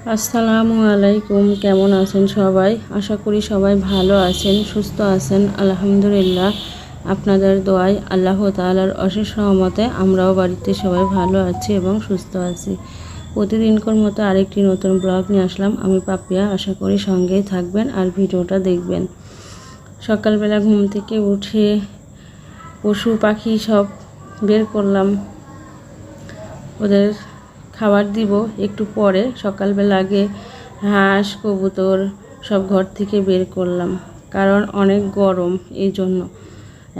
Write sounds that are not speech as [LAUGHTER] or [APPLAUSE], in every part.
আসসালামু আলাইকুম, কেমন আছেন সবাই? আশা করি সবাই ভালো আছেন, সুস্থ আছেন, আলহামদুলিল্লাহ। আপনাদের দোয়ায় আল্লাহ তাআলার অশেষ সহমতে আমরাও বাড়িতে সবাই ভালো আছি এবং সুস্থ আছি। প্রতিদিনকার মতো আরেকটি নতুন ব্লগ নিয়ে আসলাম। আমি পাপিয়া, আশা করি সঙ্গেই থাকবেন আর ভিডিওটা দেখবেন। সকালবেলা ঘুম থেকে উঠে পশু পাখি সব বের করলাম। ওদের খাবার দিব একটু পরে। সকালবেলা আগে হাঁস, কবুতর সব ঘর থেকে বের করলাম, কারণ অনেক গরম এই জন্য।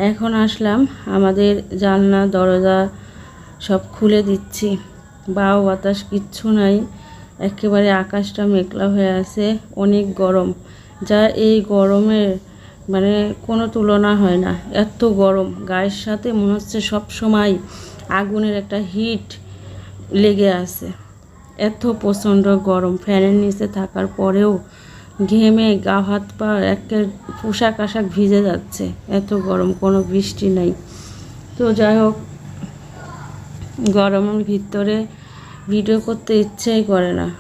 এখন আসলাম, আমাদের জানলা, দরজা সব খুলে দিচ্ছি। বাও, বাতাস কিচ্ছু নাই, একেবারে আকাশটা মেঘলা হয়ে আছে, অনেক গরম। যা এই গরমের মানে কোনো তুলনা হয় না, এত গরম। গায়ের সাথে মনে হচ্ছে সব সময় আগুনের একটা হিট। লেগে আছে। এত প্রচণ্ড গরম। ফ্যানের নিচে থাকার পরেও ঘেমে গা হাত পা একে পোশাক আশাক ভিজে যাচ্ছে। এত গরম, কোনো বৃষ্টি নাই। তো যাই হোক, গরমের ভিতরে ভিডিও করতে ইচ্ছেই করে না।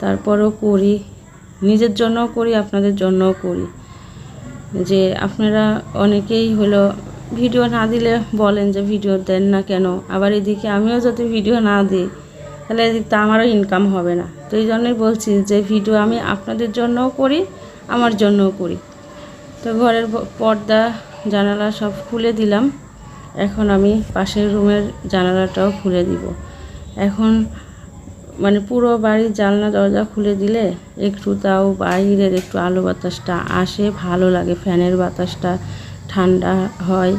তারপরও করি, নিজের জন্যও করি, আপনাদের জন্যও করি। যে আপনারা অনেকেই হলো ভিডিও না দিলে বলেন যে ভিডিও দেন না কেন? আবার এদিকে আমিও যদি ভিডিও না দিই, তাহলে এদিক তো আমারও ইনকাম হবে না। তো এই জন্যই বলছি যে ভিডিও আমি আপনাদের জন্যও করি, আমার জন্যও করি। তো ঘরের পর্দা, জানালা সব খুলে দিলাম। এখন আমি পাশের রুমের জানালাটাও খুলে দিব। এখন মানে পুরো বাড়ির জানলা, দরজা খুলে দিলে একটু তাও বাইরের একটু আলো বাতাসটা আসে, ভালো লাগে ফ্যানের বাতাসটা। ঠান্ডা হয়,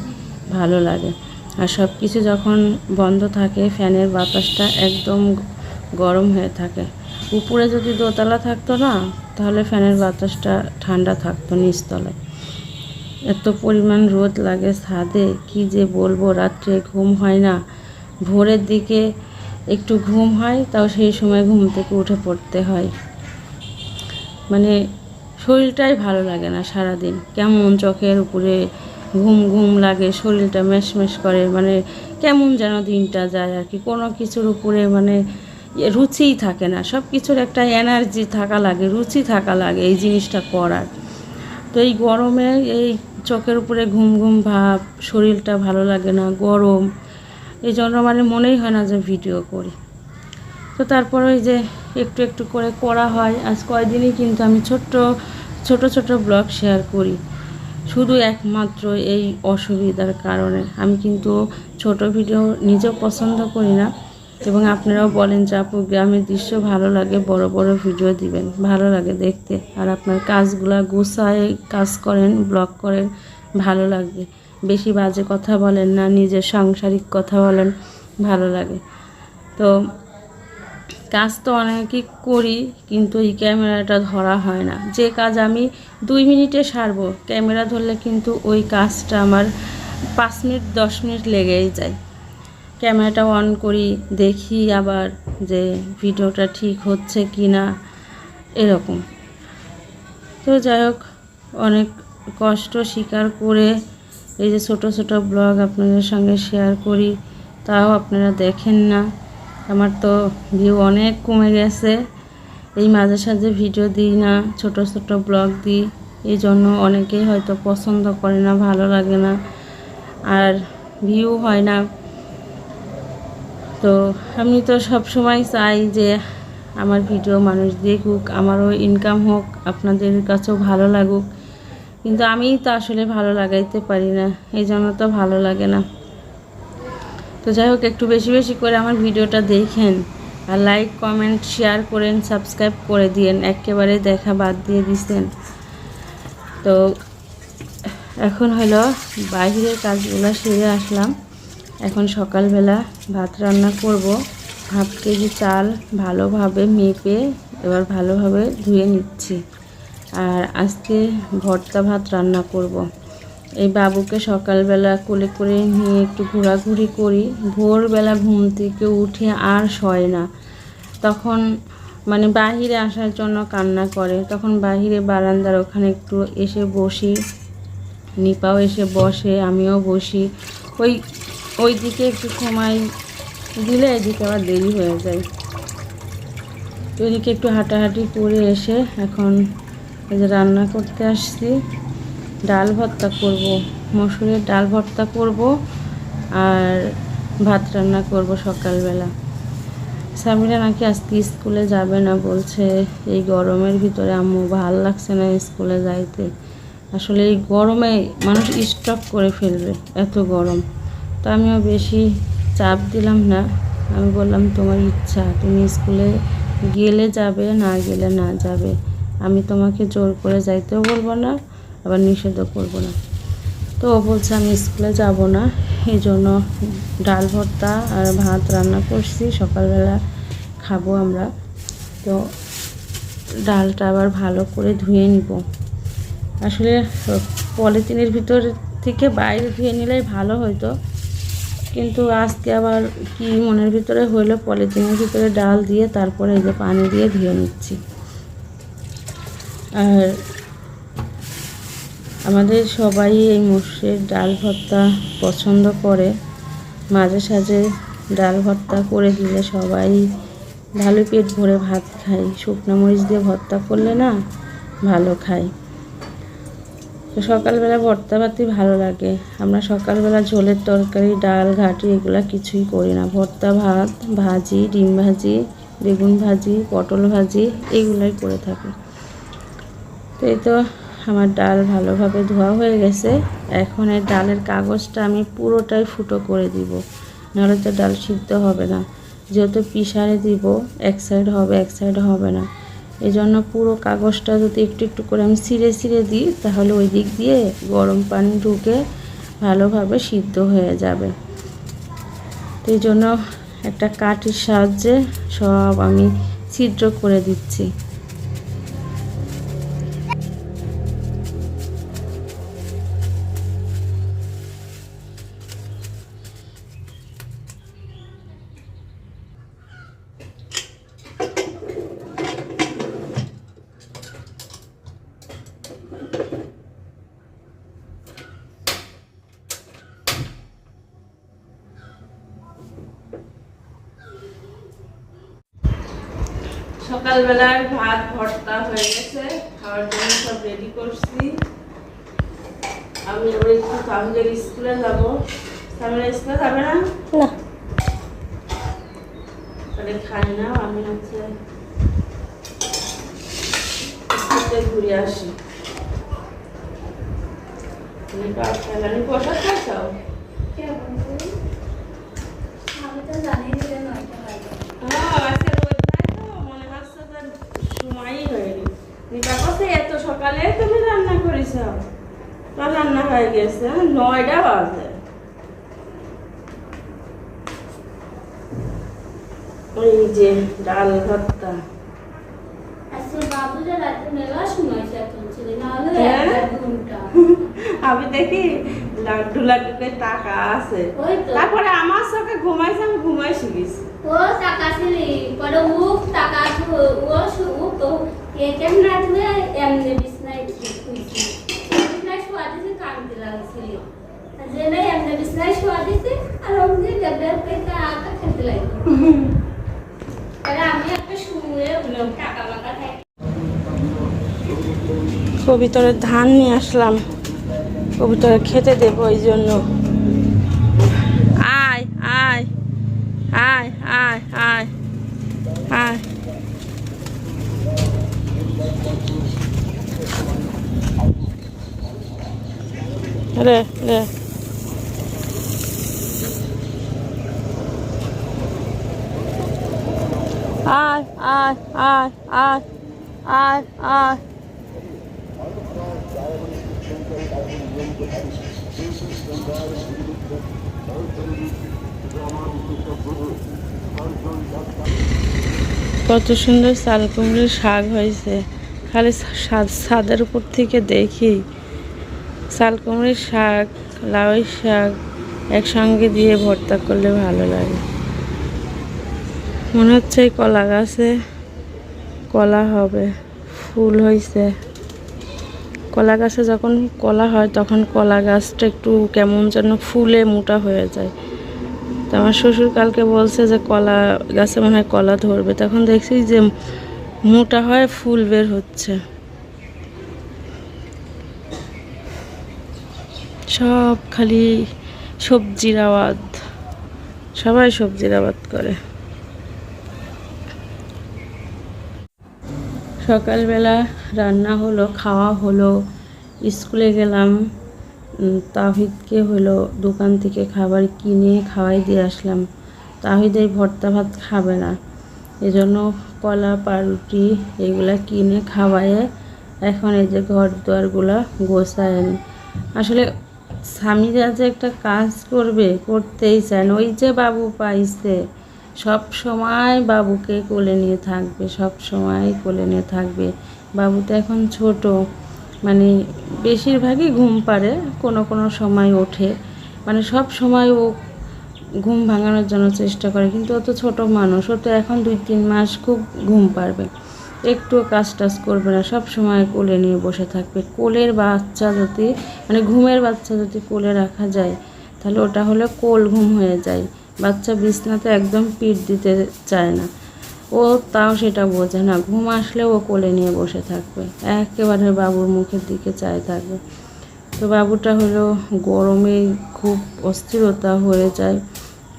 ভালো লাগে। আর সব কিছু যখন বন্ধ থাকে, ফ্যানের বাতাসটা একদম গরম হয়ে থাকে। উপরে যদি দোতলা থাকতো না, তাহলে ফ্যানের বাতাসটা ঠান্ডা থাকতো নিচতলায়। এত পরিমাণ রোদ লাগে ছাদে, কি যে বলব, রাত্রে ঘুম হয় না। ভোরের দিকে একটু ঘুম হয়, তাও সেই সময় ঘুম থেকে উঠে পড়তে হয়। মানে শরীরটাই ভালো লাগে না সারাদিন। কেমন চোখের উপরে ঘুম ঘুম লাগে, শরীরটা মেশমেশ করে মানে কেমন যেন দিনটা যায় আর কি। কোনো কিছুর উপরে মানে ইয়ে রুচিই থাকে না। সব কিছুর একটা এনার্জি থাকা লাগে, রুচি থাকা লাগে এই জিনিসটা করার। তো এই গরমে এই চোখের উপরে ঘুম ঘুম ভাব, শরীরটা ভালো লাগে না, গরম, এই জন্য মানে মনেই হয় না যে ভিডিও করি। তো তারপর ওই যে একটু একটু করে করা হয়। আজ কয়দিনই কিন্তু আমি ছোট্ট, ছোট ছোট ব্লগ শেয়ার করি। শুধু একমাত্র এই অসুবিধার কারণে। আমি কিন্তু ছোট ভিডিও নিজেও পছন্দ করি না। এবং আপনারাও বলেন যে, আপু, গ্রামের দৃশ্য ভালো লাগে, বড় বড় ভিডিও দিবেন। ভালো লাগে দেখতে। আর আপনার কাজগুলা গুছায় কাজ করেন, ব্লগ করেন, ভালো লাগবে। বেশি বাজে কথা বলেন না, নিজের সাংসারিক কথা বলেন, ভালো লাগে। তো কাজ তো অনেকই করি, কিন্তু এই ক্যামেরাটা ধরা হয় না। যে কাজ আমি দুই মিনিটে সারবো, ক্যামেরা ধরলে কিন্তু ওই কাজটা আমার পাঁচ মিনিট, দশ মিনিট লেগেই যায়। ক্যামেরাটা অন করি, দেখি আবার যে ভিডিওটা ঠিক হচ্ছে কি না এরকম। তো যাই হোক, অনেক কষ্ট স্বীকার করে এই যে ছোট ছোট ব্লগ আপনাদের সঙ্গে শেয়ার করি, তাও আপনারা দেখেন না। আমার তো ভিউ অনেক কমে গেছে। এই মাঝে সাঝে ভিডিও দিই না, ছোট ছোট ব্লগ দিই। এই জন্য অনেকেই হয়তো পছন্দ করে না, ভালো লাগে না। আর ভিউ হয় না। তো আমি তো সব সময় চাই যে আমার ভিডিও মানুষ দেখুক, আমারও ইনকাম হোক, আপনাদের কাছেও ভালো লাগুক। কিন্তু আমি তো আসলে ভালো লাগাইতে পারি না, এই জন্য তো ভালো লাগে না। তো যাই হোক, একটু বেশি বেশি করে আমার ভিডিওটা দেখেন আর লাইক কমেন্ট শেয়ার করেন সাবস্ক্রাইব করে দিয়েন, একেবারে দেখা বাদ দিয়ে দিছেন। তো এখন হলো বাইরের কাজগুলো সেরে আসলাম। এখন সকালবেলা ভাত রান্না করব। হাফ কেজি চাল ভালোভাবে মেপে এবার ভালোভাবে ধুয়ে নিচ্ছি। আর আজকে ভর্তা ভাত রান্না করব। এই বাবুকে সকালবেলা কোলে করে নিয়ে একটু ঘোরাঘুরি করি। ভোরবেলা ঘুম থেকে উঠে আর শয় না। তখন মানে বাহিরে আসার জন্য কান্না করে। তখন বাহিরে বারান্দার ওখানে একটু এসে বসি। নিপাও এসে বসে, আমিও বসি। ওই ওই দিকে একটু সময় দিলে এদিকে আবার দেরি হয়ে যায়। তো এদিকে একটু হাঁটাহাঁটি করে এসে এখন রান্না করতে আসছি। ডাল ভর্তা করব, মসুরের ডাল ভর্তা করব আর ভাত রান্না করব সকালবেলা। সামিরা নাকি আজকে স্কুলে যাবে না বলছে, এই গরমের ভিতরে আম্মু ভালো লাগছে না স্কুলে যাইতে। আসলে এই গরমে মানুষ স্টক করে ফেলবে, এত গরম। তো আমিও বেশি চাপ দিলাম না। আমি বললাম, তোমার ইচ্ছা, তুমি স্কুলে গেলে যাবে, না গেলে না যাবে। আমি তোমাকে জোর করে যাইতেও বলব না আবার নিষেধও করব না। তো ও বলছে, আমি স্কুলে যাব না। এই জন্য ডাল ভর্তা আর ভাত রান্না করছি। সকালবেলা খাব আমরা। তো ডালটা আবার ভালো করে ধুয়ে নিব। আসলে পলিথিনের ভিতর থেকে বাইরে ধুয়ে নিলেই ভালো হতো কিন্তু আজকে আবার কি মনের ভিতরে হইল? পলিথিনের ভিতরে ডাল দিয়ে তারপরে এই যে পানি দিয়ে ধুয়ে নিচ্ছি। আর আমাদের সবাই এই মুসের ডাল ভর্তা পছন্দ করে। মাঝে সাঝে ডাল ভর্তা করে দিলে সবাই ভালো পেট ভরে ভাত খাই শুকনো মরিচ দিয়ে ভর্তা করলে না ভালো খাই তো সকালবেলা ভর্তা ভাতই ভালো লাগে। আমরা সকালবেলা ঝোলের তরকারি, ডাল, ঘাটি এগুলো কিছুই করি না। ভর্তা ভাত, ভাজি, ডিম ভাজি, বেগুন ভাজি, পটল ভাজি এগুলাই করে থাকি। তো এই তো আমার ডাল ভালোভাবে ধোয়া হয়ে গেছে। এখন এই ডালের কাগজটা আমি পুরোটাই ফুটো করে দিব। নাহলে তো ডাল সিদ্ধ হবে না। যেহেতু পিসারে দিব, এক সাইড হবে, এক সাইড হবে না। এই জন্য পুরো কাগজটা যদি একটু একটু করে আমি ছিঁড়ে ছিঁড়ে দিই, তাহলে ওই দিক দিয়ে গরম পানি ঢুকে ভালোভাবে সিদ্ধ হয়ে যাবে। তো এই জন্য একটা কাঠির সাহায্যে সব আমি ছিদ্র করে দিচ্ছি। সকালবেলার ভাত ভর্তা হয়ে গেছে। খাওয়ার জন্য সব রেডি করছি। আমি আবার একটু তাহলে স্কুলে যাব। তাহলে স্কুলে যাবে না? না। তাহলে খাই না আমি হচ্ছে স্কুলে ঘুরে আসি। প্রসাদ খাইছাও আমি তো জানি যে নয়টা বাজে হ্যাঁ আজকে রোববার তো মনে হচ্ছে যে সময়ই হয়নি নিপা কছে এত সকালে তুমি রান্না করেছ? তো রান্না হয়ে গেছে নয়টা বাজে। এই যে ডাল ভর্তা। হলে হ্যাঁ? [LAUGHS] আমি দেখি লাড্ডু লাড্ডু করে টাকা আছে। ওই তারপরে আমার চোখে ঘুমাইছে আমি ঘুমাইছি গেছি। ও টাকা ছিলি পরে উক টাকা ও ও তো একেম না তুই এমনি কবিতরের ধান নিয়ে আসলাম। কবিতরে খেতে দেবো ওই জন্য আয় আয় আয় আয় আয় আয় রে রে। আয় আয় আয় আয় আয় আয়। কত সুন্দর চাল কুমড়োর শাক হয়েছে। খালি ছাদের উপর থেকে দেখি। চাল কুমড়োর শাক, লাউয়ের শাক একসঙ্গে দিয়ে ভর্তা করলে ভালো লাগে। মনে হচ্ছে কলা গাছে কলা হবে, ফুল হয়েছে কলা গাছে যখন কলা হয়, তখন কলা গাছটা একটু কেমন যেন ফুলে মোটা হয়ে যায়। তো আমার শ্বশুর কালকে বলছে যে, কলা গাছে মনে হয় কলা ধরবে। তখন দেখছি যে মোটা হয়, ফুল বের হচ্ছে। সব খালি সবজির আবাদ সবাই সবজির আবাদ করে। সকালবেলা রান্না হলো, খাওয়া হলো, স্কুলে গেলাম তাহিদকে হলো দোকান থেকে খাবার কিনে খাওয়াই দিয়ে আসলাম। তাহিদ এই ভর্তা ভাত খাবে না। এজন্য কলা, পাউরুটি এগুলা কিনে খাওয়ায়ে এখন এই যে ঘর দুয়ারগুলা গোছায়। আসলে স্বামীরা যে একটা কাজ করবে, করতেই চায় না ওই যে বাবু পাইছে, সব সময় বাবুকে কোলে নিয়ে থাকবে, সব সময় কোলে নিয়ে থাকবে। বাবু তো এখন ছোট মানে বেশিরভাগই ঘুম পারে কোনো কোনো সময় ওঠে। মানে সব সময় ও ঘুম ভাঙানোর জন্য চেষ্টা করে, কিন্তু ও তো ছোটো মানুষ, ও তো এখন দুই তিন মাস খুব ঘুম পারবে একটুও কাজ টাজ করবে না, সব সময় কোলে নিয়ে বসে থাকবে। কোলের বাচ্চা যদি মানে ঘুমের বাচ্চা যদি কোলে রাখা যায়, তাহলে ওটা হলে কোল ঘুম হয়ে যায়। বাচ্চা বিছনাতে একদম পিঠ দিতে চায় না। ও তাও সেটা বোঝে না, ঘুম আসলে ও কোলে নিয়ে বসে থাকবে। একেবারে বাবুর মুখের দিকে চায় থাকবে। তো বাবুটা হলো গরমে খুব অস্থিরতা হয়ে যায়।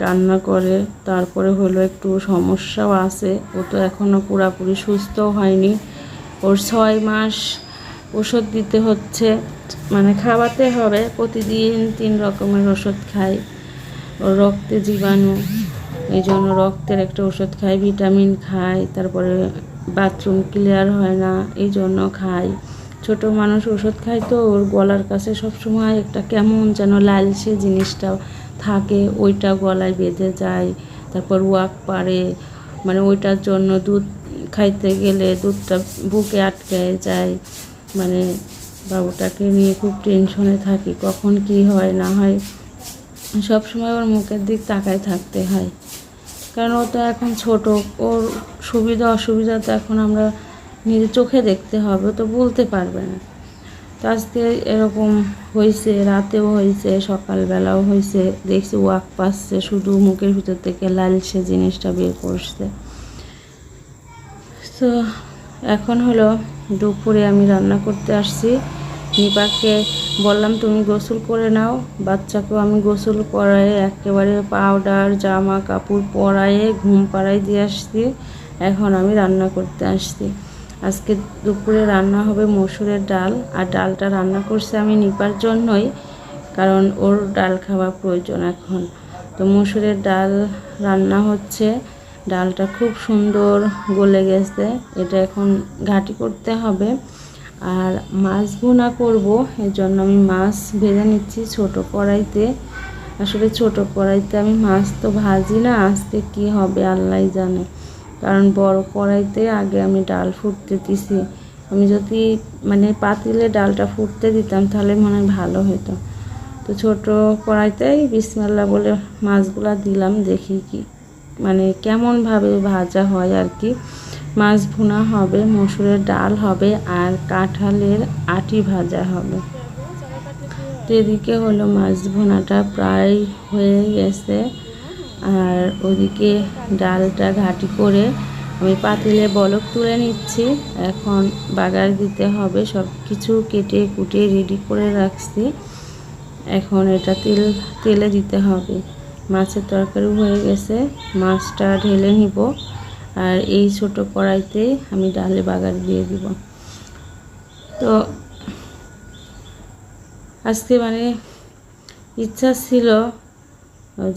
কান্না করে, তারপরে হলো একটু সমস্যাও আছে। ও তো এখনও পুরাপুরি সুস্থও হয়নি। ওর ছয় মাস ওষুধ দিতে হচ্ছে মানে খাওয়াতে হবে। প্রতিদিন তিন রকমের ওষুধ খাই। ওর রক্তে জীবাণু, এই জন্য রক্তের একটা ওষুধ খাই, ভিটামিন খাই, তারপরে বাথরুম ক্লিয়ার হয় না, এই জন্য খাই। ছোট মানুষ ওষুধ খায় তো, ওর গলার কাছে সবসময় একটা কেমন যেন লালসে জিনিসটা থাকে, ওইটা গলায় বেঁধে যায়, তারপর ওয়াক পারে মানে ওইটার জন্য দুধ খাইতে গেলে দুধটা বুকে আটকে যায়। মানে বাবুটাকে নিয়ে খুব টেনশনে থাকি, কখন কি হয়, না হয়। সব সময় ওর মুখের দিক তাকায় থাকতে হয়। কারণ ও তো এখন ছোট, ওর সুবিধা অসুবিধা তো এখন আমরা নিজে চোখে দেখতে হবে তো বলতে পারবে না। তো আজকে এরকম হয়েছে, রাতেও হয়েছে, সকালবেলাও হয়েছে। দেখছি ওয়াক পাচ্ছে, শুধু মুখের ভিতর থেকে লালসে জিনিসটা বের করছে। তো এখন হলো দুপুরে আমি রান্না করতে আসছি। নিপাকে বললাম, তুমি গোসল করে নাও। বাচ্চাকেও আমি গোসল করায় একেবারে পাউডার, জামা কাপড় পরায়ে ঘুম পাড়াই দিয়ে আসছি। এখন আমি রান্না করতে আসছি। আজকে দুপুরে রান্না হবে মসুরের ডাল, আর ডালটা রান্না করছি আমি নিপার জন্যই, কারণ ওর ডাল খাওয়া প্রয়োজন এখন। তো মসুরের ডাল রান্না হচ্ছে, ডালটা খুব সুন্দর গলে গেছে, এটা এখন ঘাটি করতে হবে। আর মাছ ভুনা করব এর জন্য আমি মাছ ভেজে নিচ্ছি ছোট কড়াইতে। আসলে ছোট কড়াইতে আমি মাছ তো ভাজি না, আজকে কি হবে আল্লাহ জানে। কারণ বড় কড়াইতে আগে আমি ডাল ফুটতে দিছি। আমি যদি মানে পাতিলে ডালটা ফুটতে দিতাম তাহলে মনে হয় ভালো হতো তো ছোট কড়াইতেই বিসমিল্লা বলে মাছগুলা দিলাম, দেখি কি মানে কেমনভাবে ভাজা হয় আর কি। মাছ ভুনা হবে, মসুরের ডাল হবে আর কাঁঠালের আটি ভাজা হবে। তো এদিকে হলো মাছ ভুনাটা প্রায় হয়ে গেছে। আর ওদিকে ডালটা ঘাটি করে আমি পাতিলে বলক তুলে নিচ্ছি। এখন বাগার দিতে হবে সব কিছু কেটে কুটে রেডি করে রাখছি। এখন এটা তেল, তেলে দিতে হবে। মাছের তরকারি হয়ে গেছে, মাছটা ঢেলে নিব। আর এই ছোট কড়াইতে আমি ডালে বাগার দিয়ে দিব। তো আজকে মানে ইচ্ছা ছিল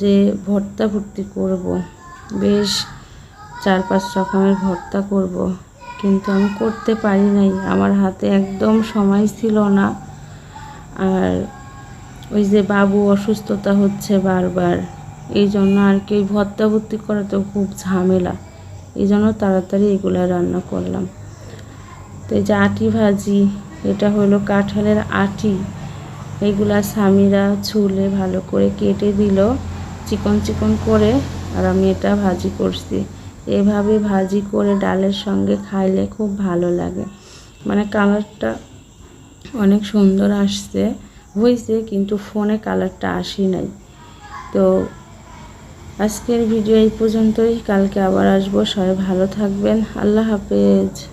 যে ভর্তা ভর্তি করব। বেশ চার পাঁচ রকমের ভর্তা করব। কিন্তু আমি করতে পারি নাই। আমার হাতে একদম সময় ছিল না। আর ওই যে বাবু অসুস্থতা হচ্ছে বারবার, এই জন্য আর কি ভর্তা ভর্তি করা তো খুব ঝামেলা। এই জন্য তাড়াতাড়ি এগুলো রান্না করলাম। তো এই যে আটি ভাজি, এটা হলো কাঁঠালের আটি। এগুলা স্বামীরা ছুলে ভালো করে কেটে দিল। চিকন চিকন করে আর আমি এটা ভাজি করছি। এভাবে ভাজি করে ডালের সঙ্গে খাইলে খুব ভালো লাগে। মানে কালারটা অনেক সুন্দর আসছে। হয়েছে কিন্তু ফোনে কালারটা আসি নাই। তো আজকের ভিডিও এই পর্যন্তই। কালকে আবার আসব। সবাই ভালো থাকবেন। আল্লাহ হাফেজ।